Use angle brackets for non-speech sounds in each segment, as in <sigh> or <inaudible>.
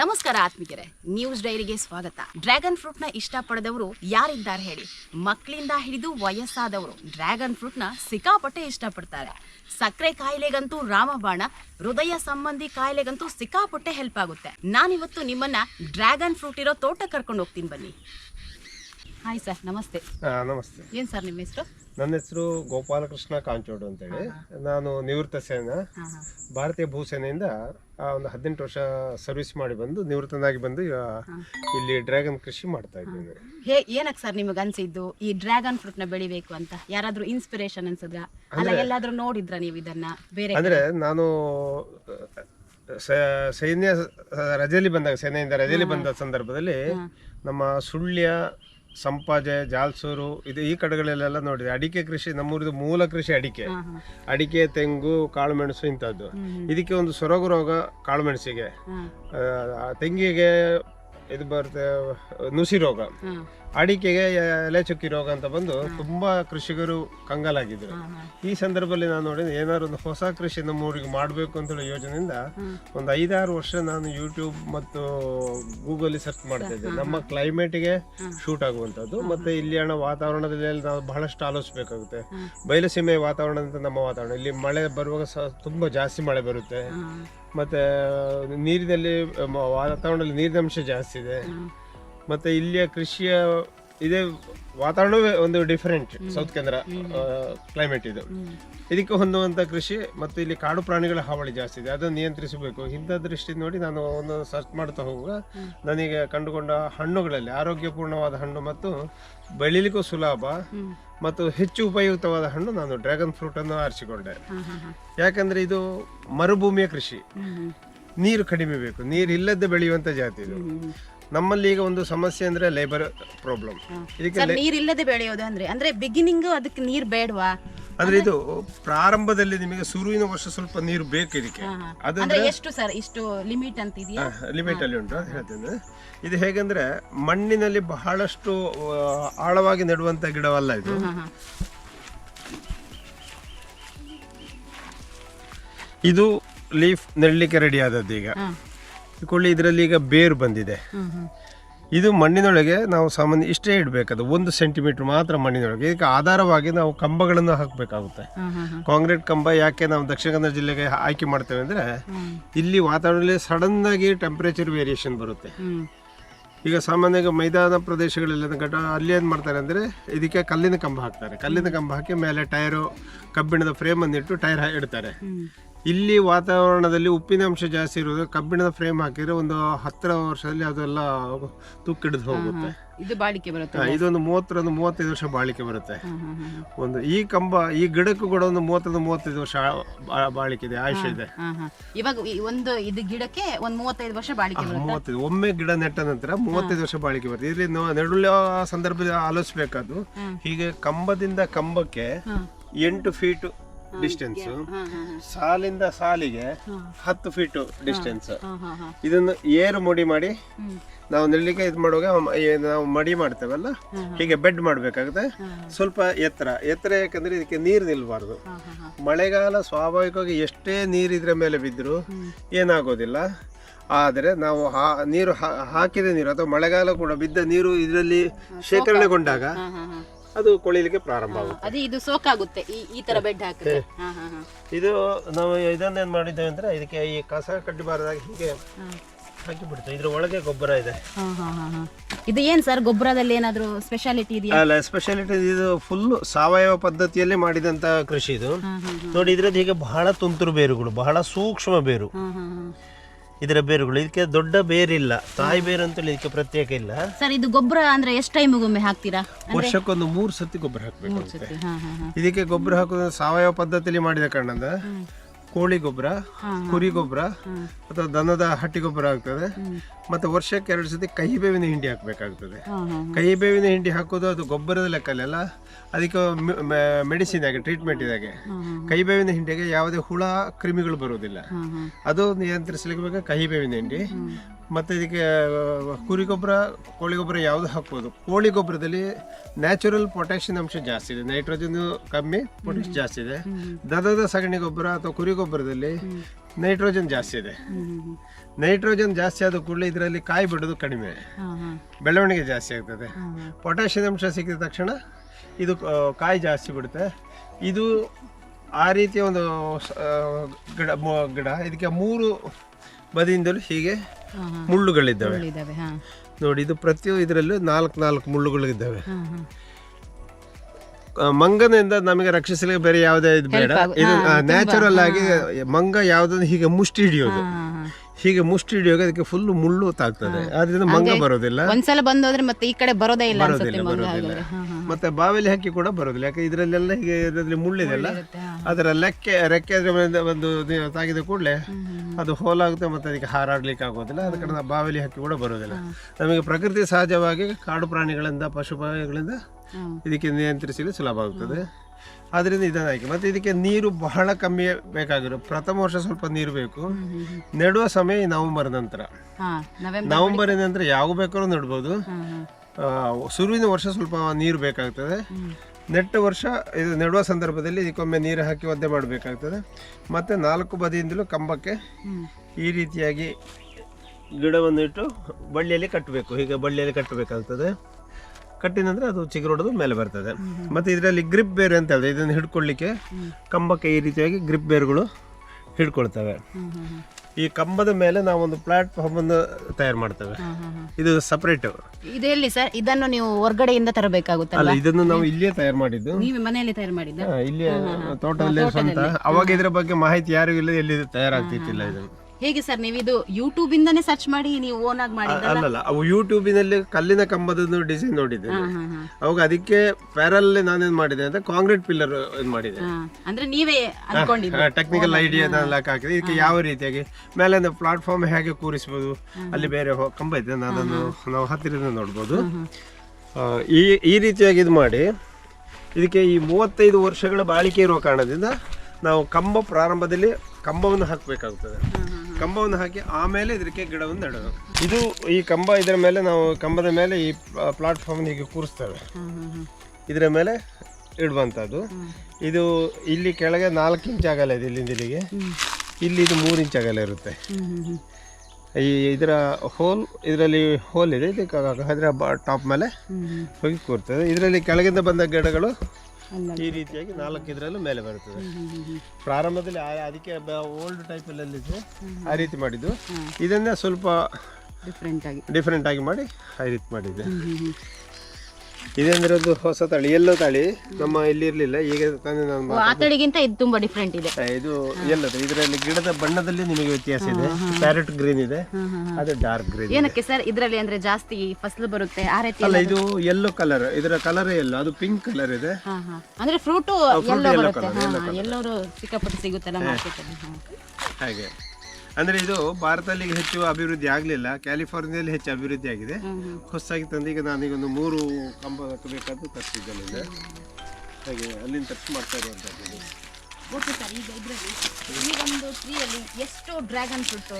ನಮಸ್ಕಾರ ಆತ್ಮಿಕರೇ ನ್ಯೂಸ್ ಡೈರಿಗೆ ಸ್ವಾಗತ. ಡ್ರ್ಯಾಗನ್ ಫ್ರೂಟ್ನ ಇಷ್ಟಪಡದವರು ಯಾರಿದ್ದಾರೆ ಹೇಳಿ? ಮಕ್ಕಳಿಂದ ಹಿಡಿದು ವಯಸ್ಸಾದವರು ಡ್ರ್ಯಾಗನ್ ಫ್ರೂಟ್ನ ಸಿಕ್ಕಾಪಟ್ಟೆ ಇಷ್ಟಪಡ್ತಾರೆ ಸಕ್ಕರೆ ಕಾಯಿಲೆಗಂತೂ ರಾಮಬಾಣ, ಹೃದಯ ಸಂಬಂಧಿ ಕಾಯಿಲೆಗಂತೂ ಸಿಕ್ಕಾಪಟ್ಟೆ ಹೆಲ್ಪ್ ಆಗುತ್ತೆ. ನಾನಿವತ್ತು ನಿಮ್ಮನ್ನ ಡ್ರ್ಯಾಗನ್ ಫ್ರೂಟ್ ಇರೋ ತೋಟ ಕರ್ಕೊಂಡು ಹೋಗ್ತೀನಿ ಬನ್ನಿ. ಹಾಯ್ ಸರ್ ನಮಸ್ತೆ ನಮಸ್ತೆ. ಏನ್ ಸರ್ ನಿಮ್ಮ ಹೆಸರು? ನನ್ನ ಹೆಸರು ಗೋಪಾಲಕೃಷ್ಣ ಕಾಂಚೋಡು ಅಂತೇಳಿ. ನಾನು ನಿವೃತ್ತ ಸೇನಾ. ಭಾರತೀಯ ಭೂಸೇನೆಯಿಂದ ಒಂದು ಹದಿನೆಂಟು ವರ್ಷ ಸರ್ವಿಸ್ ಮಾಡಿ ಬಂದು ನಿವೃತ್ತನಾಗಿ ಬಂದು ಇಲ್ಲಿ ಡ್ರ್ಯಾಗನ್ ಕೃಷಿ ಮಾಡ್ತಾ ಇದ್ದೀನಿ. ಹೇ ಏನಕ್ಕೆ ಸರ್ ನಿಮಗೆ ಅನ್ಸಿದ್ದು? ಈ ಡ್ರ್ಯಾಗನ್ ಫ್ರೂಟ್ನ ಬೆಳಿಬೇಕು ಅಂತ. ಯಾರಾದ್ರೂ ಇನ್ಸ್ಪಿರೇಷನ್ ಅನ್ಸಿದ್ರ? ಅಲ್ಲ ಎಲ್ಲಾದ್ರೂ ನೋಡಿದ್ರ ನೀವು ಇದನ್ನ? ಬೇರೆ ಅಂದ್ರೆ ನಾನು ಸೈನ್ಯ ರಜೆಯಲ್ಲಿ ಬಂದಾಗ ಸೇನೆಯಿಂದ ರಜೆಯಲ್ಲಿ ಬಂದ ಸಂದರ್ಭದಲ್ಲಿ ನಮ್ಮ ಸುಳ್ಯ ಸಂಪಾಜೆ ಜಾಲ್ಸೂರು ಇದು ಈ ಕಡೆಗಳಲ್ಲೆಲ್ಲ ನೋಡಿದೆ. ಅಡಿಕೆ ಕೃಷಿ ನಮ್ಮೂರಿದು ಮೂಲ ಕೃಷಿ ಅಡಿಕೆ. ಅಡಿಕೆ ತೆಂಗು ಕಾಳುಮೆಣಸು ಇಂಥದ್ದು. ಇದಕ್ಕೆ ಒಂದು ಸೊರಗು ರೋಗ ಕಾಳುಮೆಣಸಿಗೆ ತೆಂಗಿಗೆ ಇದು ಬರುತ್ತೆ ನುಸಿ ರೋಗ. ಅಡಿಕೆಗೆ ಎಲೆ ಚುಕ್ಕಿ ರೋಗ ಅಂತ ಬಂದು ತುಂಬಾ ಕೃಷಿಕರು ಕಂಗಾಲಾಗಿದ್ರು. ಈ ಸಂದರ್ಭದಲ್ಲಿ ನಾನು ನೋಡಿದ ಏನಾದ್ರು ಒಂದು ಹೊಸ ಕೃಷಿ ನಮ್ಮ ಊರಿಗೆ ಮಾಡಬೇಕು ಅಂತ ಹೇಳಿ ಯೋಜನೆಯಿಂದ ಒಂದು ಐದಾರು ವರ್ಷ ನಾನು ಯೂಟ್ಯೂಬ್ ಮತ್ತು ಗೂಗಲ್ ಸರ್ಚ್ ಮಾಡ್ತಾ ಇದ್ದೆ. ನಮ್ಮ ಕ್ಲೈಮೇಟ್ಗೆ ಶೂಟ್ ಆಗುವಂಥದ್ದು ಮತ್ತೆ ಇಲ್ಲಿ ಹಣ ವಾತಾವರಣದಲ್ಲಿ ನಾವು ಬಹಳಷ್ಟು ಆಲೋಚಿಸಬೇಕಾಗುತ್ತೆ. ಬಯಲುಸೀಮೆ ಅಂತ ನಮ್ಮ ವಾತಾವರಣ. ಇಲ್ಲಿ ಮಳೆ ಬರುವಾಗ ಸಹ ತುಂಬಾ ಜಾಸ್ತಿ ಮಳೆ ಬರುತ್ತೆ. ಮತ್ತೆ ನೀರಿನಲ್ಲಿ ವಾತಾವರಣದಲ್ಲಿ ನೀರಿನ ಅಂಶ ಜಾಸ್ತಿ ಇದೆ. ಮತ್ತೆ ಇಲ್ಲಿಯ ಕೃಷಿಯ ಇದೇ ವಾತಾವರಣವೇ ಒಂದು ಡಿಫರೆಂಟ್ ಸೌತ್ ಕೇಂದ್ರ ಕ್ಲೈಮೇಟ್ ಇದು. ಇದಕ್ಕೆ ಹೊಂದುವಂತ ಕೃಷಿ ಮತ್ತು ಇಲ್ಲಿ ಕಾಡು ಪ್ರಾಣಿಗಳ ಹಾವಳಿ ಜಾಸ್ತಿ ಇದೆ. ಅದನ್ನು ನಿಯಂತ್ರಿಸಬೇಕು. ಇಂಥ ದೃಷ್ಟಿ ನೋಡಿ ನಾನು ಒಂದು ಸರ್ಚ್ ಮಾಡ್ತಾ ಹೋಗುವಾಗ ನನಗೆ ಕಂಡುಕೊಂಡ ಹಣ್ಣುಗಳಲ್ಲಿ ಆರೋಗ್ಯಪೂರ್ಣವಾದ ಹಣ್ಣು ಮತ್ತು ಬೆಳಿಲಿಕ್ಕೂ ಸುಲಭ ಮತ್ತು ಹೆಚ್ಚು ಉಪಯುಕ್ತವಾದ ಹಣ್ಣು ನಾನು ಡ್ರ್ಯಾಗನ್ ಫ್ರೂಟ್ ಅನ್ನು ಆರಿಸಿಕೊಂಡೆ. ಯಾಕಂದ್ರೆ ಇದು ಮರುಭೂಮಿಯ ಕೃಷಿ. ನೀರು ಕಡಿಮೆ ಬೇಕು. ನೀರು ಇಲ್ಲದೆ ಬೆಳೆಯುವಂತ ಜಾತಿ ಇದು. ನಮ್ಮಲ್ಲಿ ಈಗ ಒಂದು ಸಮಸ್ಯೆ ಅಂದ್ರೆ ಲೇಬರ್ ಪ್ರಾಬ್ಲಮ್ ಇದಕ್ಕೆ ನೀರಿಲ್ಲದೆ ಬೆಳೆಯೋದು ಅಂದ್ರೆ ಅಂದ್ರೆ ಬಿಗಿನಿಂಗ್ ಅದಕ್ಕೆ ನೀರ್ ಬೇಡವಾ? ಅಂದ್ರೆ ಇದು ಪ್ರಾರಂಭದಲ್ಲಿ ನಿಮಗೆ ಶುರುವಿನ ವರ್ಷ ಸ್ವಲ್ಪ ನೀರು ಬೇಕು ಇದಕ್ಕೆ. ಎಷ್ಟು ಸರ್ ಇಷ್ಟು ಲಿಮಿಟ್ ಅಂತ ಇದೆಯಾ ಲಿಮಿಟ್ ಅಲ್ಲಿ ಉಂಟು ಹೇಳ್ತೇನೆ. ಇದು ಹೇಗಂದ್ರೆ ಮಣ್ಣಿನಲ್ಲಿ ಬಹಳಷ್ಟು ಆಳವಾಗಿ ನೆಡುವಂತ ಗಿಡವಲ್ಲ ಇದು. ಇದು ಲೀಫ್ ನೆಡ್ಲಿಕ್ಕೆ ರೆಡಿ ಆದದ್ದು ಈಗ. ಕೊಳ್ಳಿ ಇದರಲ್ಲಿ ಈಗ ಬೇರು ಬಂದಿದೆ. ಇದು ಮಣ್ಣಿನೊಳಗೆ ನಾವು ಸಾಮಾನ್ಯ ಇಷ್ಟೇ ಇಡಬೇಕದು ಒಂದು ಸೆಂಟಿಮೀಟರ್ ಮಾತ್ರ ಮಣ್ಣಿನೊಳಗೆ ಇದಕ್ಕೆ ಆಧಾರವಾಗಿ ನಾವು ಕಂಬಗಳನ್ನು ಹಾಕಬೇಕಾಗುತ್ತೆ. ಕಾಂಕ್ರೀಟ್ ಕಂಬ ಯಾಕೆ ನಾವು ದಕ್ಷಿಣ ಕನ್ನಡ ಜಿಲ್ಲೆಗೆ ಆಯ್ಕೆ ಮಾಡ್ತೇವೆ ಅಂದರೆ, ಇಲ್ಲಿ ವಾತಾವರಣದಲ್ಲಿ ಸಡನ್ ಆಗಿ ಟೆಂಪರೇಚರ್ ವೇರಿಯೇಷನ್ ಬರುತ್ತೆ ಈಗ ಸಾಮಾನ್ಯವಾಗಿ ಮೈದಾನ ಪ್ರದೇಶಗಳಲ್ಲಿ ಘಟ, ಅಲ್ಲಿ ಏನು ಮಾಡ್ತಾರೆ ಅಂದರೆ, ಇದಕ್ಕೆ ಕಲ್ಲಿನ ಕಂಬ ಹಾಕ್ತಾರೆ ಕಲ್ಲಿನ ಕಂಬ ಹಾಕಿ ಮೇಲೆ ಟೈರು, ಕಬ್ಬಿಣದ ಫ್ರೇಮನ್ನು ಇಟ್ಟು ಟೈರ್ ಇಡ್ತಾರೆ. ಇಲ್ಲಿ ವಾತಾವರಣದಲ್ಲಿ ಉಪ್ಪಿನ ಅಂಶ ಜಾಸ್ತಿ ಇರೋದು ಕಬ್ಬಿಣದ ಫ್ರೇಮ್ ಹಾಕಿದ್ರೆ ಒಂದು ಹತ್ತರ ವರ್ಷದಲ್ಲಿ ಅದೆಲ್ಲ ತುಕ್ಕಿಡಿದು ಹೋಗುತ್ತೆ. ಇದು ಬಾಳಿಕೆ ಬರುತ್ತೆ ಇದೊಂದು ಮೂವತ್ತರಿಂದ ಮೂವತ್ತೈದು ವರ್ಷ ಬಾಳಿಕೆ ಬರುತ್ತೆ. ಒಂದು ಈ ಕಂಬ ಈ ಗಿಡಕ್ಕೂ ಕೂಡ ಒಂದು ಮೂವತ್ತರಿಂದ ಮೂವತ್ತೈದು ವರ್ಷ ಬಾಳಿಕೆ ಇದೆ ಆಯುಷ್ಯ ಇದೆ. ಇವಾಗ ಒಂದು ಇದು ಗಿಡಕ್ಕೆ ಒಂದು ಮೂವತ್ತೈದು ವರ್ಷ ಬಾಳಿಕೆ ಮೂವತ್ತೈದು. ಒಮ್ಮೆ ಗಿಡ ನೆಟ್ಟ ನಂತರ ಮೂವತ್ತೈದು ವರ್ಷ ಬಾಳಿಕೆ ಬರುತ್ತೆ. ಇಲ್ಲಿ ನೆಡುಳ್ಳ ನೆಡುಳ ಸಂದರ್ಭದಲ್ಲಿ ಆಲೋಚಿಸಬೇಕಾದ್ರು ಹೀಗೆ ಕಂಬದಿಂದ ಕಂಬಕ್ಕೆ. ಎಂಟು ಫೀಟ್ ಡಿಸ್ಟೆನ್ಸ್. ಸಾಲಿಂದ ಸಾಲಿಗೆ ಹತ್ತು ಫೀಟ್ ಡಿಸ್ಟೆನ್ಸ್. ಇದನ್ನು ಏರು ಮುಡಿ ಮಾಡಿ ನಾವು ನೆಡಲಿಕ್ಕೆ ಇದು ಮಾಡುವಾಗ ನಾವು ಮಡಿ ಮಾಡ್ತೇವಲ್ಲ? ಹೀಗೆ ಬೆಡ್ ಮಾಡಬೇಕಾಗುತ್ತೆ. ಸ್ವಲ್ಪ ಎತ್ತರ. ಎತ್ತರ ಯಾಕಂದ್ರೆ ಇದಕ್ಕೆ ನೀರು ನಿಲ್ಬಾರ್ದು. ಮಳೆಗಾಲ ಸ್ವಾಭಾವಿಕವಾಗಿ ಎಷ್ಟೇ ನೀರು ಇದ್ರ ಮೇಲೆ ಬಿದ್ದರೂ ಏನಾಗೋದಿಲ್ಲ. ಆದರೆ ನಾವು ಹಾ- ನೀರು ಹಾಕಿದ ನೀರು ಅಥವಾ ಮಳೆಗಾಲ ಕೂಡ ಬಿದ್ದ ನೀರು ಇದರಲ್ಲಿ ಶೇಖರಣೆಗೊಂಡಾಗ. ಅದು ಕೊಳಿಲಿಕ್ಕೆ ಪ್ರಾರಂಭ ಆಗುತ್ತೆ. ಅದೇ ಇದು ಸೋಕಾಗುತ್ತೆ ಈ ಈ ತರ ಬೆಡ್ ಹಾಕಿದ್ರೆ ಹಾ, ಹಾ, ಹಾ. ಇದು ನಾವು ಇದನ್ನೇನು ಮಾಡಿದ್ದೇವೆ ಅಂದ್ರೆ ಇದಕ್ಕೆ ಈ ಕಸ ಕಡ್ಡಿ ಬಾರದಾಗ ಹೀಗೆ ಹಾಕಿ ಬಿಡ್ತೇವೆ ಇದ್ರ ಒಳಗೆ ಗೊಬ್ಬರ ಇದೆ. ಹಾ, ಹಾ, ಹಾ, ಹಾ. ಇದು ಏನ್ ಸರ್ ಗೊಬ್ಬರದಲ್ಲಿ ಏನಾದ್ರು ಸ್ಪೆಷಾಲಿಟಿ ಇದೆಯಾ? ಅಲ್ಲ ಸ್ಪೆಷಾಲಿಟಿ ಇದು ಫುಲ್ ಸಾವಯವ ಪದ್ಧತಿಯಲ್ಲಿ ಮಾಡಿದಂತ ಕೃಷಿ ಇದು. ನೋಡಿ ಇದ್ರದ್ದು ಹೀಗೆ ಬಹಳ ತುಂತುರು ಬೇರುಗಳು ಬಹಳ ಸೂಕ್ಷ್ಮ ಬೇರು. ಹಾ, ಹಾ, ಹಾ. ಇದರ ಬೇರುಗಳು. ಇದಕ್ಕೆ ದೊಡ್ಡ ಬೇರಿಲ್ಲ. ತಾಯಿ ಬೇರು ಅಂತೇಳಿ ಇದಕ್ಕೆ ಪ್ರತ್ಯೇಕ ಇಲ್ಲ. ಸರ್ ಇದು ಗೊಬ್ಬರ ಅಂದ್ರೆ ಎಷ್ಟು ಟೈಮಿಗೊಮ್ಮೆ ಹಾಕ್ತೀರಾ? ವರ್ಷಕ್ಕೊಂದು ಮೂರು ಸತಿ ಗೊಬ್ಬರ ಹಾಕಬೇಕು ಸತಿ. ಹಾ, ಹಾ, ಹಾ. ಇದಕ್ಕೆ ಗೊಬ್ಬರ ಹಾಕೋದು ಸಾವಯವ ಪದ್ಧತಿಯಲ್ಲಿ ಮಾಡಿದ ಕಾರಣದಿಂದ ಕೋಳಿ ಗೊಬ್ಬರ ಕುರಿ ಗೊಬ್ಬರ ಅಥವಾ ದನದ ಹಟ್ಟಿ ಗೊಬ್ಬರ ಆಗ್ತದೆ. ಮತ್ತೆ ವರ್ಷಕ್ಕೆ ಎರಡು ಸತಿ ಕಹಿ ಬೇವಿನ ಹಿಂಡಿ ಹಾಕಬೇಕಾಗ್ತದೆ. ಕಹಿ ಬೇವಿನ ಹಿಂಡಿ ಹಾಕೋದು ಅದು ಗೊಬ್ಬರದ ಲೆಕ್ಕಲ್ಲ ಅದಕ್ಕೆ ಮೆಡಿಸಿನ್ ಆಗಿ ಟ್ರೀಟ್ಮೆಂಟ್ ಇದಾಗೆ ಕಹಿ ಬೇವಿನ ಹಿಂಡಿಗೆ ಯಾವುದೇ ಹುಳ ಕ್ರಿಮಿಗಳು ಬರುವುದಿಲ್ಲ. ಅದು ನಿಯಂತ್ರಿಸಲಿಕ್ಕೆ ಬೇಕಾ ಕಹಿ ಬೇವಿನ ಹಿಂಡಿ. ಮತ್ತು ಇದಕ್ಕೆ ಕುರಿ ಗೊಬ್ಬರ ಕೋಳಿ ಗೊಬ್ಬರ ಯಾವುದು ಹಾಕ್ಬೋದು? ಕೋಳಿ ಗೊಬ್ಬರದಲ್ಲಿ ನ್ಯಾಚುರಲ್ ಪೊಟ್ಯಾಷಿಯಂ ಅಂಶ ಜಾಸ್ತಿ ಇದೆ. ನೈಟ್ರೋಜನ್ ಕಮ್ಮಿ ಪೊಟ್ಯಾಷ್ ಜಾಸ್ತಿ ಇದೆ. ದದದ ಸಗಣಿ ಗೊಬ್ಬರ ಅಥವಾ ಕುರಿ ಗೊಬ್ಬರದಲ್ಲಿ ನೈಟ್ರೋಜನ್ ಜಾಸ್ತಿ ಇದೆ. ನೈಟ್ರೋಜನ್ ಜಾಸ್ತಿ ಆದ ಕೂಡಲೇ ಇದರಲ್ಲಿ ಕಾಯಿ ಬಿಡೋದು ಕಡಿಮೆ. ಬೆಳವಣಿಗೆ ಜಾಸ್ತಿ ಆಗ್ತದೆ. ಪೊಟ್ಯಾಷಿಯಂ ಅಂಶ ಸಿಕ್ಕಿದ ತಕ್ಷಣ ಇದು ಕಾಯಿ ಜಾಸ್ತಿ ಬಿಡುತ್ತೆ. ಇದು ಆ ರೀತಿಯ ಒಂದು ಗಿಡ ಗಿಡ ಇದಕ್ಕೆ ಮೂರು ಬದಿಯಿಂದಲೂ ಹೀಗೆ ಮುಳ್ಳುಗಳಿದ್ದಾವೆ. ಹಾಂ. ನೋಡಿ ಇದು ಪ್ರತಿಯೊಂದು ಇದರಲ್ಲೂ ನಾಲ್ಕು ನಾಲ್ಕು ಮುಳ್ಳುಗಳಿದ್ದಾವೆ. ಇದ್ದಾವೆ ಆ, ಮಂಗನಿಂದ ನಮಗೆ ರಕ್ಷಿಸಲಿಕ್ಕೆ ಬೇರೆ ಯಾವುದೇ ಇದು ಬೇಡ. ಇದು ನ್ಯಾಚುರಲ್ ಆಗಿ ಮಂಗ ಯಾವುದನ್ನು ಹೀಗೆ ಮುಷ್ಟಿ ಹಿಡಿಯೋದು. ಹೀಗೆ ಮುಷ್ಟಿ ಹಿಡಿಯೋಕೆ ಅದಕ್ಕೆ ಫುಲ್ ಮುಳ್ಳು ತಾಗ್ತದೆ. ಆದ್ರಿಂದ ಮಂಗ ಬರೋದಿಲ್ಲ. ಒಂದ್ಸಲ ಬಂದೋದ್ರೆ ಮತ್ತೆ ಈ ಕಡೆ ಬರೋದೇ ಇಲ್ಲ ಬರೋದಿಲ್ಲ ಬರೋದಿಲ್ಲ. ಮತ್ತೆ ಬಾವಿಲಿ ಹಕ್ಕಿ ಕೂಡ ಬರೋದಿಲ್ಲ. ಯಾಕೆ ಇದರಲ್ಲೆಲ್ಲ ಹೀಗೆ ಇದರಲ್ಲಿ ಮುಳ್ಳಿದೆಲ್ಲ. ಅದರ ಲೆಕ್ಕೆ ರೆಕ್ಕೆ ಅದ್ರ ಒಂದು ತಾಗಿದ ಕೂಡಲೇ ಅದು ಹೋಲಾಗುತ್ತೆ ಮತ್ತೆ ಅದಕ್ಕೆ ಹಾರಾಡ್ಲಿಕ್ಕೆ ಆಗೋದಿಲ್ಲ ಅದ ಕಡೆ ಬಾವಿಲಿ ಹಕ್ಕಿ ಕೂಡ ಬರೋದಿಲ್ಲ. ನಮಗೆ ಪ್ರಕೃತಿ ಸಹಜವಾಗಿ ಕಾಡು ಪ್ರಾಣಿಗಳಿಂದ ಪಶು ಪ್ರಾಣಿಗಳಿಂದ ಇದಕ್ಕೆ ನಿಯಂತ್ರಿಸಲು ಸುಲಭ ಆಗ್ತದೆ ಆದ್ರಿಂದ ಇದನ್ನು ಹಾಕಿ ಮತ್ತು ಇದಕ್ಕೆ ನೀರು ಬಹಳ ಕಮ್ಮಿ ಬೇಕಾಗಿರೋ. ಪ್ರಥಮ ವರ್ಷ ಸ್ವಲ್ಪ ನೀರು ಬೇಕು. ನೆಡುವ ಸಮಯ ಈ ನವೆಂಬರ್ ನಂತರ. ನವಂಬರ್ ನಂತರ ಯಾವ ಬೇಕಾದ್ರೂ ನೆಡ್ಬೋದು. ಶುರುವಿನ ವರ್ಷ ಸ್ವಲ್ಪ ನೀರು ಬೇಕಾಗ್ತದೆ. ನೆಟ್ಟ ವರ್ಷ ಇದು ನೆಡುವ ಸಂದರ್ಭದಲ್ಲಿ ಇದಕ್ಕೊಮ್ಮೆ ನೀರು ಹಾಕಿ ಒದ್ದೆ ಮಾಡಬೇಕಾಗ್ತದೆ. ಮತ್ತು ನಾಲ್ಕು ಬದಿಯಿಂದಲೂ ಕಂಬಕ್ಕೆ ಈ ರೀತಿಯಾಗಿ ಗಿಡವನ್ನು ಇಟ್ಟು ಬಳ್ಳಿಯಲ್ಲಿ ಕಟ್ಟಬೇಕು. ಹೀಗೆ ಬಳ್ಳಿಯಲ್ಲಿ ಕಟ್ಟಬೇಕಾಗ್ತದೆ. ಕಟ್ಟಿದ ಅಂದ್ರೆ ಅದು ಚಿಗುರೊಡೆದು ಮೇಲೆ ಬರ್ತದೆ. ಮತ್ತು ಇದರಲ್ಲಿ ಗ್ರಿಪ್ ಬೇರೆ ಅಂತ ಹೇಳಿದ್ರೆ ಇದನ್ನು ಹಿಡ್ಕೊಳ್ಳಿಕ್ಕೆ ಕಂಬಕ್ಕೆ ಈ ರೀತಿಯಾಗಿ ಗ್ರಿಪ್ ಬೇರುಗಳು ಹಿಡ್ಕೊಳ್ತವೆ. ಈ ಕಂಬದ ಮೇಲೆ ನಾವೊಂದು ಪ್ಲಾಟ್ಫಾರ್ಮ್ ಅನ್ನು ತಯಾರು ಮಾಡ್ತೇವೆ. ಇದು ಸಪರೇಟ್ ಇದು ಎಲ್ಲಿ ಇದೆಲ್ಲಿ ಸರ್? ಇದನ್ನು ನೀವು ಹೊರಗಡೆಯಿಂದ ತರಬೇಕಾಗುತ್ತೆ ಅಲ್ಲ ಇದನ್ನು ನಾವು ಇಲ್ಲಿಯೇ ತಯಾರು ಮಾಡಿದ್ದು. ನೀವು ಮನೆಯಲ್ಲಿ ತಯಾರು ಮಾಡಿದ್ದ? ಇಲ್ಲಿ ತೋಟದಲ್ಲಿ ಸ್ವಂತ. ಅವಾಗ ಇದರ ಬಗ್ಗೆ ಮಾಹಿತಿ ಯಾರಿಗೂ ಇಲ್ಲ ಎಲ್ಲಿ ತಯಾರಾಗ್ತಿತ್ತಿಲ್ಲ ಇದು ಹೇಗೆ ಸರ್ ನೀವು ಇದು ಯೂಟ್ಯೂಬ್ ಇಂದನೇ ಸರ್ಚ್ ಮಾಡಿ ನೀವು ಓನ್ ಆಗಿ ಮಾಡಿ ಅಲ್ಲಲ್ಲ ಅವು ಯೂಟ್ಯೂಬಿನಲ್ಲಿ ಕಲ್ಲಿನ ಕಂಬದ ಡಿಸೈನ್ ನೋಡಿದ್ದೆ ಅವಾಗ ಅದಕ್ಕೆ ಪ್ಯಾರಲ್ ನಾನೇನ್ ಮಾಡಿದೆ ಅಂದ್ರೆ ಕಾಂಕ್ರೀಟ್ ಪಿಲ್ಲರ್ ಇದು ಮಾಡಿದೆ ಅಂದ್ರೆ ನೀವೇ ಟೆಕ್ನಿಕಲ್ ಐಡಿಯಾ ಹಾಕಿದೆ ಇದಕ್ಕೆ ಯಾವ ರೀತಿಯಾಗಿ? ಮೇಲೆ ಪ್ಲಾಟ್ಫಾರ್ಮ್ ಹೇಗೆ ಕೂರಿಸಬಹುದು ಅಲ್ಲಿ ಬೇರೆ ಕಂಬ ಇದೆ ನಾನು ಅದನ್ನು ನಾವು ಹತ್ತಿರದಿಂದ ನೋಡ್ಬೋದು. ಈ ಈ ರೀತಿಯಾಗಿ ಇದು ಮಾಡಿ ಇದಕ್ಕೆ ಈ ಮೂವತ್ತೈದು ವರ್ಷಗಳ ಬಾಳಿಕೆ ಇರುವ ಕಾರಣದಿಂದ ನಾವು ಕಂಬ ಪ್ರಾರಂಭದಲ್ಲಿ ಕಂಬವನ್ನು ಹಾಕಬೇಕಾಗ್ತದೆ. ಕಂಬವನ್ನು ಹಾಕಿ ಆಮೇಲೆ ಇದಕ್ಕೆ ಗಿಡವನ್ನು ನೆಡೋದು. ಇದು ಈ ಕಂಬ ಇದರ ಮೇಲೆ ನಾವು ಕಂಬದ ಮೇಲೆ ಈ ಪ್ಲಾಟ್ಫಾರ್ಮ್ ಹೀಗೆ ಕೂರಿಸ್ತೇವೆ. ಇದರ ಮೇಲೆ ಇಡುವಂಥದ್ದು. ಇದು ಇಲ್ಲಿ ಕೆಳಗೆ ನಾಲ್ಕು ಇಂಚ್ ಆಗಲ್ಲ ಇದೆ ಇಲ್ಲಿಂದ ಇಲ್ಲಿಗೆ. ಇಲ್ಲಿ ಇದು ಮೂರು ಇಂಚ್ ಆಗಲ್ಲ ಇರುತ್ತೆ. ಈ ಇದರ ಹೋಲ್ ಇದರಲ್ಲಿ ಹೋಲ್ ಇದೆ. ಇದಕ್ಕೆ ಅದರ ಟಾಪ್ ಮೇಲೆ ಹೋಗಿ ಕೂರ್ತದೆ. ಇದರಲ್ಲಿ ಕೆಳಗಿಂದ ಬಂದ ಗಿಡಗಳು ಈ ರೀತಿಯಾಗಿ ನಾಲ್ಕು ಇದರಲ್ಲೂ ಮೇಲೆ ಹ್ಮ್ ಪ್ರಾರಂಭದಲ್ಲಿ ಆ- ಅದಕ್ಕೆ ಓಲ್ಡ್ ಟೈಪ್ ಅಲ್ಲಿ ಆ ರೀತಿ ಮಾಡಿದ್ದು. ಇದನ್ನೇ ಸ್ವಲ್ಪ ಡಿಫ್ರೆಂಟ್ ಆಗಿ. ಡಿಫ್ರೆಂಟ್ ಆಗಿ ಮಾಡಿ ಆ ರೀತಿ ಮಾಡಿದ್ದೆ. ಇದಂದ್ರೆ ಒಂದು ಹೊಸ ತಳಿ ಎಲ್ಲೋ ತಳಿ ನಮ್ಮ ಇಲ್ಲಿ ಇರಲಿಲ್ಲ. ಈಗ ತಾನೇ ನಾನು ಆ ತಳಿಗಿಂತ ಇದು ತುಂಬಾ ಡಿಫ್ರೆಂಟ್ ಇದೆ. ಆ, ಇದು ಎಲ್ಲದು ಇದರಲ್ಲಿ ಗಿಡದ ಬಣ್ಣದಲ್ಲಿ ನಿಮಗೆ ವ್ಯತ್ಯಾಸ ಇದೆ. ಪ್ಯಾರೆಟ್ ಗ್ರೀನ್ ಇದೆ. ಅದು ಡಾರ್ಕ್ ಗ್ರೀನ್ ಏನಕ್ಕೆ ಸರ್ ಇದರಲ್ಲಿ ಅಂದ್ರೆ ಜಾಸ್ತಿ ಫಸಲು ಬರುತ್ತೆ ಆ ರೀತಿ ಅಲ್ಲ ಇದು ಯೆಲ್ಲೋ ಕಲರ್ ಇದರ ಕಲರ್ ಎಲ್ಲೋ ಅದು ಪಿಂಕ್ ಕಲರ್ ಇದೆ. ಹಾ ಹಾ. ಅಂದ್ರೆ ಫ್ರೂಟ್ ಎಲ್ಲೋ ಬರುತ್ತೆ. ಹಾ ಎಲ್ಲರೂ ಸಿಕ್ಕಾಪಟ್ಟೆ ಸಿಗುತ್ತಲ್ಲ ಮಾರ್ಕೆಟ್ ಅಲ್ಲಿ. ಹಾಗೆ. ಅಂದ್ರೆ ಇದು ಭಾರತದಲ್ಲಿ ಹೆಚ್ಚು ಅಭಿವೃದ್ಧಿ ಆಗಲಿಲ್ಲ ಕ್ಯಾಲಿಫೋರ್ನಿಯಲ್ಲಿ ಹೆಚ್ಚು ಅಭಿವೃದ್ಧಿ ಆಗಿದೆ. ಹೊಸದಾಗಿ ತಂದು ಈಗ ನಾನೀಗ ಒಂದು ಮೂರು ಕಂಬ ಹಾಕಬೇಕಾದ್ರೂ ತರಿಸಿದ್ದೇನೆ ಹಾಗೆ ಅಲ್ಲಿಂದ ತರಿಸಿ ಮಾಡ್ತಾ ಇರುವಂಥದ್ದು ಇದು. ಓಕೆ ಸರ್ ಈಗ ಇದರಲ್ಲಿ ಈ ಒಂದು ಟ್ರೀಯಲ್ಲಿ ಎಷ್ಟು ಡ್ರ್ಯಾಗನ್ ಫ್ರೂಟ್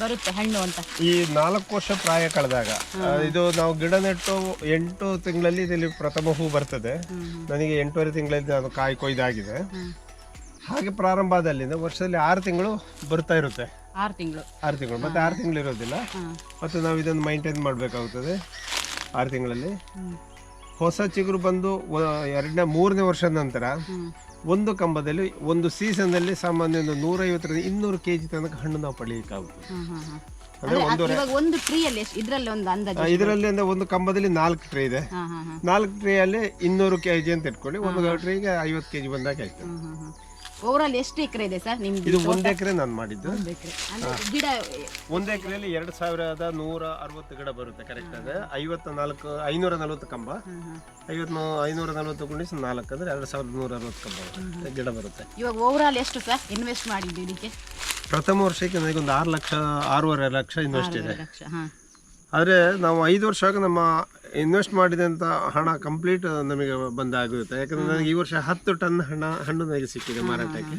ಬರುತ್ತೆ ಹಣ್ಣು ಅಂತ? ಈ ನಾಲ್ಕು ವರ್ಷ ಪ್ರಾಯ ಕಳೆದಾಗ ಇದು ನಾವು ಗಿಡ ನೆಟ್ಟು ಎಂಟು ತಿಂಗಳಲ್ಲಿ ಇದರಲ್ಲಿ ಪ್ರಥಮ ಹೂ ಬರ್ತದೆ. ನನಗೆ ಎಂಟೂವರೆ ತಿಂಗಳಲ್ಲಿ ಅದು ಕಾಯಿ ಕೊಯ್ದಾಗಿದೆ. ಹಾಗೆ ಪ್ರಾರಂಭ ಆದಲ್ಲಿಂದ ವರ್ಷದಲ್ಲಿ ಆರು ತಿಂಗಳು ಬರ್ತಾ ಇರುತ್ತೆ. ಆರು ತಿಂಗಳು. ಆರು ತಿಂಗಳು. ಮತ್ತೆ ಆರು ತಿಂಗಳು ಇರೋದಿಲ್ಲ. ಮತ್ತು ನಾವು ಇದನ್ನು ಮೈಂಟೈನ್ ಮಾಡಬೇಕಾಗುತ್ತದೆ ಆರು ತಿಂಗಳಲ್ಲಿ. ಹೊಸ ಚಿಗುರು ಬಂದು ಎರಡನೇ ಮೂರನೇ ವರ್ಷದ ನಂತರ ಒಂದು ಕಂಬದಲ್ಲಿ ಒಂದು ಸೀಸನ್ನಲ್ಲಿ ಸಾಮಾನ್ಯ ಒಂದು ನೂರೈವತ್ತರಿಂದ ಇನ್ನೂರು ಕೆ ಜಿ ತನಕ ಹಣ್ಣು ನಾವು ಪಡೆಯಲಿಕ್ಕಾಗುತ್ತೆ. ಅಂದ್ರೆ ಒಂದು ಟ್ರೀಯಲ್ಲಿ ಇದರಲ್ಲಿ ಒಂದು ಅಂದಾಜು ಇದರಲ್ಲಿ ಅಂದ್ರೆ ಒಂದು ಕಂಬದಲ್ಲಿ ನಾಲ್ಕು ಟ್ರೇ ಇದೆ. ನಾಲ್ಕು ಹಾ ಅಲ್ಲಿ ಇನ್ನೂರು ಕೆ ಜಿ ಅಂತ ಇಟ್ಕೊಳ್ಳಿ. ಒಂದು ಟ್ರೇಗೆ ಐವತ್ತು ಕೆ ಜಿ ಬಂದಾಗ ಆಯ್ತು. ಹ್ಮ್ ಓವರಾಲ್ ಎಷ್ಟು ಎಕರೆ ಇದೆ ಸರ್ ನಿಮ್ದು ಇದು ಒಂದು ಎಕರೆ ನಾನು ಮಾಡಿದ್ದು. ಒಂದು ಎಕರೆ. ಅಂದ್ರೆ ಗಿಡ ಒಂದು ಎಕರೆಯಲ್ಲಿ ಎರಡು ಸಾವಿರದ ನೂರ ಅರವತ್ತು ಗಿಡ ಬರುತ್ತೆ ಕರೆಕ್ಟ್ ಅದೇ ಐವತ್ತ ನಾಲ್ಕು ಐನೂರ ನಲವತ್ತು ಕಂಬ ಐವತ್ ಐನೂರ ನಲವತ್ತು ಗುಣಿಸಿ ನಾಲ್ಕು ಅಂದ್ರೆ ಎರಡು ಸಾವಿರದ ನೂರ ಅರವತ್ತು ಕಂಬ ಬರುತ್ತೆ. ಗಿಡ ಬರುತ್ತೆ. ಇವಾಗ ಓವರಾಲ್ ಎಷ್ಟು ಸರ್ ಇನ್ವೆಸ್ಟ್ ಮಾಡಿದ್ದು ಇದಕ್ಕೆ? ಪ್ರಥಮ ವರ್ಷಕ್ಕೆ ನನಗೆ ಒಂದು ಆರು ಲಕ್ಷ ಆರೂವರೆ ಲಕ್ಷ ಇನ್ವೆಸ್ಟ್ ಇದೆ. ಲಕ್ಷ ಹಾ. ಆದರೆ ನಾವು ಐದು ವರ್ಷ ಆಗ ನಮ್ಮ ಇನ್ವೆಸ್ಟ್ ಮಾಡಿದಂಥ ಹಣ ಕಂಪ್ಲೀಟ್ ನಮಗೆ ಬಂದಾಗುತ್ತೆ ಯಾಕಂದರೆ ನನಗೆ ಈ ವರ್ಷ ಹತ್ತು ಟನ್ ಹಣ ಹಣ್ಣು ನನಗೆ ಸಿಕ್ಕಿದೆ ಮಾರಾಟಕ್ಕೆ.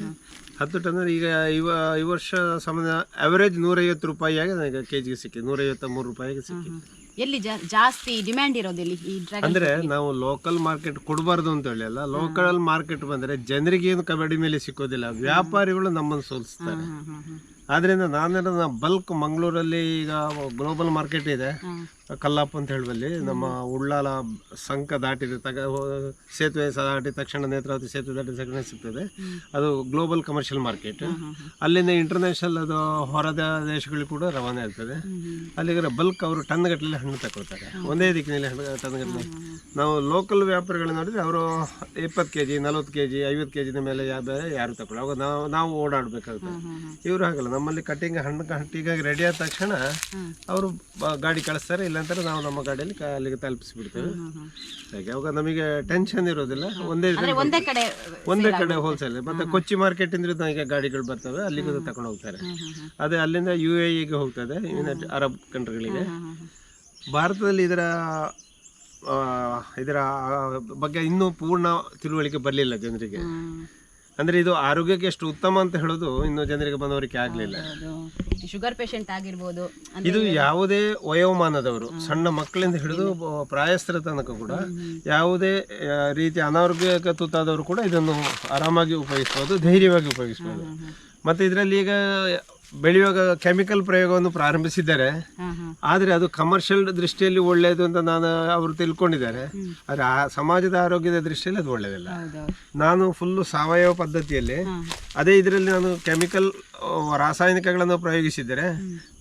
ಹತ್ತು ಟನ್ ಅಂದ್ರೆ ಈಗ ಇವ ಈ ವರ್ಷ ಸಾಮಾನ್ಯ ಅವರೇಜ್ ನೂರೈವತ್ತು ರೂಪಾಯಿಯಾಗಿ ನನಗೆ ಕೆ ಜಿಗೆ ಸಿಕ್ಕಿದೆ. ನೂರೈವತ್ತ ಮೂರು ರೂಪಾಯಿಗೆ ಸಿಕ್ಕಿದೆ. ಎಲ್ಲಿ ಜಾಸ್ತಿ ಡಿಮ್ಯಾಂಡ್ ಇರೋದು ಈ ಅಂದ್ರೆ ನಾವು ಲೋಕಲ್ ಮಾರ್ಕೆಟ್ ಕೊಡಬಾರ್ದು ಅಂತ ಹೇಳಿ ಅಲ್ಲ ಲೋಕಲ್ ಮಾರ್ಕೆಟ್ ಬಂದರೆ ಜನರಿಗೆ ಏನು ಕಬಡ್ಡಿ ಮೇಲೆ ಸಿಕ್ಕೋದಿಲ್ಲ. ವ್ಯಾಪಾರಿಗಳು ನಮ್ಮನ್ನು ಸೋಲಿಸ್ತಾರೆ. ಆದ್ರಿಂದ ನಾನು ಬಲ್ಕ್ ಮಂಗಳೂರಲ್ಲಿ ಈಗ ಗ್ಲೋಬಲ್ ಮಾರ್ಕೆಟ್ ಇದೆ. ಕಲ್ಲಾಪ್ ಅಂತ ಹೇಳುವಲ್ಲಿ ನಮ್ಮ ಉಳ್ಳಾಲ ಸಂಕ ದಾಟಿದ ತಗ ಸೇತುವೆ ದಾಟಿದ ತಕ್ಷಣ ನೇತ್ರಾವತಿ ಸೇತುವೆ ದಾಟಿದ ತಕ್ಷಣ ಸಿಗ್ತದೆ. ಅದು ಗ್ಲೋಬಲ್ ಕಮರ್ಷಿಯಲ್ ಮಾರ್ಕೆಟ್. ಅಲ್ಲಿಂದ ಇಂಟರ್ನ್ಯಾಷನಲ್ ಅದು ಹೊರದ ದೇಶಗಳಿಗೆ ಕೂಡ ರವಾನೆ ಆಗ್ತದೆ. ಅಲ್ಲಿಗೆ ಬಲ್ಕ್ ಅವರು ಟನ್ ಗಟ್ಟಲೆ ಹಣ್ಣು ತಗೊಳ್ತಾರೆ ಒಂದೇ ದಿಕ್ಕಿನಲ್ಲಿ ಹಣ್ಣು ಟನ್ ಗಟ್ಟಲೆ ನಾವು ಲೋಕಲ್ ವ್ಯಾಪಾರಿಗಳನ್ನ ನೋಡಿದ್ರೆ ಅವರು ಇಪ್ಪತ್ತು ಕೆ ಜಿ ನಲ್ವತ್ತು ಕೆ ಜಿ ಐವತ್ತು ಕೆ ಜಿನ ಮೇಲೆ ಯಾವ ಬೇರೆ ಯಾರು ತಗೊಳ್ಳಿ ಅವಾಗ ನಾವು ನಾವು ಓಡಾಡಬೇಕಾಗುತ್ತೆ. ಇವರು ಹಾಗಲ್ಲ. ನಮ್ಮಲ್ಲಿ ಕಟ್ಟಿಂಗ್ ಹಣ್ಣು ಕಟ್ಟಿಗಾಗಿ ರೆಡಿ ಆದ ತಕ್ಷಣ ಅವರು ಗಾಡಿ ಕಳಿಸ್ತಾರೆ ಇಲ್ಲಾಂತಾರೆ ನಾವು ನಮ್ಮ ಗಾಡಿಯಲ್ಲಿ ಕ- ಅಲ್ಲಿಗೆ ತಲುಪಿಸ್ಬಿಡ್ತೇವೆ. ಹಾಗೆ ಅವಾಗ ನಮಗೆ ಟೆನ್ಷನ್ ಇರೋದಿಲ್ಲ. ಒಂದೇ ಅಂದ್ರೆ ದಿನ ಒಂದೇ ಕಡೆ ಒಂದೇ ಕಡೆ ಹೋಲ್ಸೇಲ್ ಮತ್ತೆ ಕೊಚ್ಚಿ ಮಾರ್ಕೆಟ್ ಇಂದ ಈಗ ಗಾಡಿಗಳು ಬರ್ತವೆ. ಅಲ್ಲಿಗೂ ತಗೊಂಡು ಹೋಗ್ತಾರೆ. ಅದೇ ಅಲ್ಲಿಂದ ಯು ಎ ಇಗೆ ಹೋಗ್ತದೆ. ಯುನೈಟೆಡ್ ಅರಬ್ ಕಂಟ್ರಿಗಳಿಗೆ. ಭಾರತದಲ್ಲಿ ಇದರ ಆ, ಇದರ ಆ, ಬಗ್ಗೆ ಇನ್ನೂ ಪೂರ್ಣ ತಿಳುವಳಿಕೆ ಬರಲಿಲ್ಲ ಜನರಿಗೆ. ಅಂದ್ರೆ ಇದು ಆರೋಗ್ಯಕ್ಕೆ ಎಷ್ಟು ಉತ್ತಮ ಅಂತ ಹೇಳೋದು ಇನ್ನು ಜನರಿಗೆ ಬಂದವರಿಗೆ ಆಗಲಿಲ್ಲ. ಶುಗರ್ ಪೇಷಂಟ್ ಆಗಿರ್ಬೋದು ಇದು ಯಾವುದೇ ವಯೋಮಾನದವರು ಸಣ್ಣ ಮಕ್ಕಳಿಂದ ಹಿಡಿದು ಪ್ರಾಯಸ್ಥರ ತನಕ ಕೂಡ ಯಾವುದೇ ರೀತಿ ರೀತಿಯ ಅನಾರೋಗ್ಯಕ್ಕೆ ತುತ್ತಾದವರು ಕೂಡ ಇದನ್ನು ಆರಾಮಾಗಿ ಉಪಯೋಗಿಸ್ಬೋದು ಧೈರ್ಯವಾಗಿ ಉಪಯೋಗಿಸ್ಬೋದು. ಮತ್ತೆ ಇದರಲ್ಲಿ ಈಗ ಬೆಳೆಯುವಾಗ ಕೆಮಿಕಲ್ ಪ್ರಯೋಗವನ್ನು ಪ್ರಾರಂಭಿಸಿದ್ದಾರೆ. ಆದರೆ ಅದು ಕಮರ್ಷಿಯಲ್ ದೃಷ್ಟಿಯಲ್ಲಿ ಒಳ್ಳೆಯದು ಅಂತ ನಾನು ಅವರು ತಿಳ್ಕೊಂಡಿದ್ದಾರೆ. ಆದರೆ ಆ ಸಮಾಜದ ಆರೋಗ್ಯದ ದೃಷ್ಟಿಯಲ್ಲಿ ಅದು ಒಳ್ಳೆಯದಿಲ್ಲ ನಾನು ಫುಲ್ಲು ಸಾವಯವ ಪದ್ಧತಿಯಲ್ಲಿ ಅದೇ ಇದರಲ್ಲಿ ನಾನು ಕೆಮಿಕಲ್ ರಾಸಾಯನಿಕಗಳನ್ನು ಪ್ರಯೋಗಿಸಿದರೆ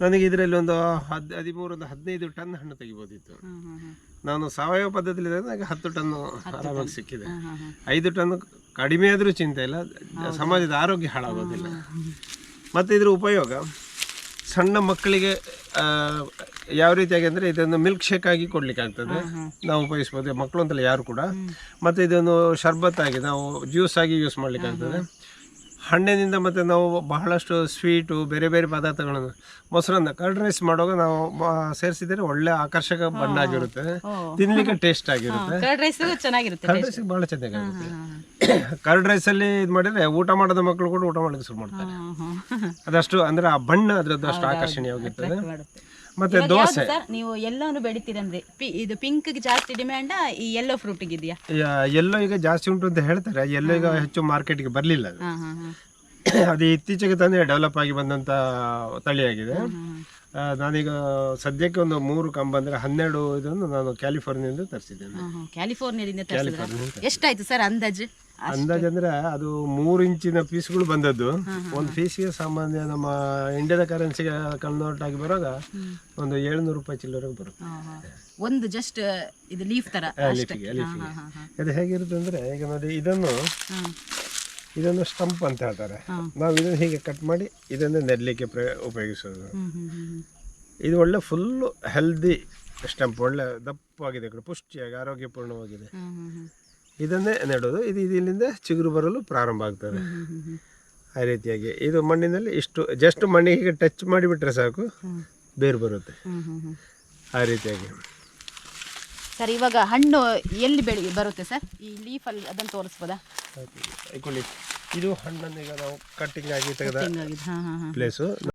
ನನಗೆ ಇದರಲ್ಲಿ ಒಂದು ಹದ್ ಹದಿಮೂರು ಒಂದು ಹದಿನೈದು ಟನ್ ಹಣ್ಣು ತೆಗಿಬೋದಿತ್ತು. ನಾನು ಸಾವಯವ ಪದ್ಧತಿಯಲ್ಲಿ ನನಗೆ ಹತ್ತು ಟನ್ ಆರಾಮಾಗಿ ಸಿಕ್ಕಿದೆ. ಐದು ಟನ್ ಕಡಿಮೆ ಆದರೂ ಚಿಂತೆ ಇಲ್ಲ. ಸಮಾಜದ ಆರೋಗ್ಯ ಹಾಳಾಗೋದಿಲ್ಲ. ಮತ್ತು ಇದರ ಉಪಯೋಗ ಸಣ್ಣ ಮಕ್ಕಳಿಗೆ ಯಾವ ರೀತಿಯಾಗಿ ಅಂದರೆ ಇದನ್ನು ಮಿಲ್ಕ್ ಶೇಕ್ ಆಗಿ ಕೊಡ್ಲಿಕ್ಕೆ ಆಗ್ತದೆ. ನಾವು ಉಪಯೋಗಿಸ್ಬೋದು ಮಕ್ಕಳು ಅಂತಲ್ಲ ಯಾರು ಕೂಡ. ಮತ್ತು ಇದನ್ನು ಶರ್ಬತ್ ಆಗಿ ನಾವು ಜ್ಯೂಸ್ ಆಗಿ ಯೂಸ್ ಮಾಡ್ಲಿಕ್ಕೆ ಆಗ್ತದೆ. ಹಣ್ಣಿನಿಂದ ಮತ್ತು ನಾವು ಬಹಳಷ್ಟು ಸ್ವೀಟು ಬೇರೆ ಬೇರೆ ಪದಾರ್ಥಗಳನ್ನು ಮೊಸರನ್ನ ಕರ್ಡ್ ರೈಸ್ ಮಾಡುವಾಗ ನಾವು ಸೇರಿಸಿದರೆ ಒಳ್ಳೆ ಆಕರ್ಷಕ ಬಣ್ಣ ಆಗಿರುತ್ತೆ ತಿನ್ಲಿಕ್ಕೆ ಟೇಸ್ಟ್ ಆಗಿರುತ್ತೆ. ಕರ್ಡ್ ರೈಸ್ ಚೆನ್ನಾಗಿರುತ್ತೆ ಕರ್ಡ್ ಚೆನ್ನಾಗಿರುತ್ತೆ. <coughs> ರೈಸಲ್ಲಿ ಇದು ಮಾಡಿದ್ರೆ ಊಟ ಮಾಡದ ಮಕ್ಕಳು ಕೂಡ ಊಟ ಮಾಡಲಿಕ್ಕೆ ಶುರು ಮಾಡ್ತಾರೆ. ಅದಷ್ಟು ಅಂದ್ರೆ ಆ ಬಣ್ಣ ಅದರದ್ದು ಅಷ್ಟು ಆಕರ್ಷಣೀಯವಾಗಿರ್ತದೆ. ಮತ್ತೆ ದೋಸೆ? ನೀವು ಎಲ್ಲಾನು ಬೆಳಿತೀರಂದ್ರೆ? ಪಿ- ಇದು ಪಿಂಕ್ ಜಾಸ್ತಿ ಡಿಮ್ಯಾಂಡ್ ಈ ಎಲ್ಲೋ ಫ್ರೂಟ್ ಇದೆಯಾ ಎಲ್ಲೋ ಈಗ ಜಾಸ್ತಿ ಉಂಟು ಅಂತ ಹೇಳ್ತಾರೆ. ಎಲ್ಲೋ ಈಗ ಹೆಚ್ಚು ಮಾರ್ಕೆಟ್ಗೆ ಬರಲಿಲ್ಲ ಅದು. ಹಾ ಹಾ ಹಾ. ಅದು ಇತ್ತೀಚೆಗೆ ತಂದೆ ಡೆವಲಪ್ ಆಗಿ ಬಂದಂತ ತಳಿಯಾಗಿದೆ ಆ, ನಾನೀಗ ಸದ್ಯಕ್ಕೆ ಒಂದು ಮೂರು ಕಂಬ ಅಂದ್ರೆ ಹನ್ನೆರಡು ಇದನ್ನು ನಾನು ಕ್ಯಾಲಿಫೋರ್ನಿಯಿಂದ ತರಿಸಿದ್ದೇನೆ. ಕ್ಯಾಲಿಫೋರ್ನಿಯಾದಿಂದ ತರಿಸಿದ್ರ? ಎಷ್ಟಾಯ್ತು ಸರ್ ಅಂದಾಜು? ಅಂದಾಜು ಅಂದ್ರೆ ಅದು ಮೂರು ಇಂಚಿನ ಪೀಸ್ಗಳು ಬಂದದ್ದು. ಒಂದು ಪೀಸ್ಗೆ ಸಾಮಾನ್ಯ ನಮ್ಮ ಇಂಡಿಯಾದ ಕರೆನ್ಸಿಗೆ ಕನ್ವರ್ಟ್ ಆಗಿ ಬರುವಾಗ ಒಂದು ಏಳ್ನೂರು ರೂಪಾಯಿ ಚಿಲ್ಲರೆಗೆ ಬರುತ್ತೆ. ಒಂದು ಜಸ್ಟ್ ಇದು ಲೀಫ್ ತರ ಲೀಫಿಗೆ ಲೀಫಿಗೆ. ಅದು ಹೇಗಿರುತ್ತೆ ಅಂದ್ರೆ ಈಗ ನೋಡಿ ಇದನ್ನು. ಇದನ್ನು ಸ್ಟಂಪ್ ಅಂತ ಹೇಳ್ತಾರೆ. ನಾವು ಇದನ್ನು ಹೀಗೆ ಕಟ್ ಮಾಡಿ ಇದನ್ನು ನೆಡ್ಲಿಕ್ಕೆ ಉಪಯೋಗಿಸೋದು. ಇದು ಒಳ್ಳೆ ಫುಲ್ಲು ಹೆಲ್ದಿ ಸ್ಟಂಪ್ ಒಳ್ಳೆ ದಪ್ಪವಾಗಿದೆ ಕಡೆ ಪುಷ್ಟಿಯಾಗಿ ಆರೋಗ್ಯಪೂರ್ಣವಾಗಿದೆ. ಇದನ್ನೇ ನೆಡೋದು. ಇದು ಇದಿಲ್ಲಿಂದ ಚಿಗುರು ಬರಲು ಪ್ರಾರಂಭ ಆಗ್ತದೆ. ಆ ರೀತಿಯಾಗಿ ಇದು ಮಣ್ಣಿನಲ್ಲಿ ಇಷ್ಟು ಜಸ್ಟ್ ಮಣ್ಣಿಗೆ ಟಚ್ ಮಾಡಿಬಿಟ್ರೆ ಸಾಕು ಬೇರು ಬರುತ್ತೆ. ಆ ರೀತಿಯಾಗಿ. ಸರ್ ಇವಾಗ ಹಣ್ಣು ಎಲ್ಲಿ ಬೆಳಿ ಬರುತ್ತೆ ಸರ್? ಈ ಲೀಫ್ ಅಲ್ಲಿ ಅದನ್ನು ತೋರಿಸ್ಬೋದಾ? ಇದು ಹಣ್ಣನ್ನು ಈಗ ನಾವು ಕಟ್ಟಿಂಗ್ ಆಗಿ ತೆಗೆದ ಪ್ಲೇಸು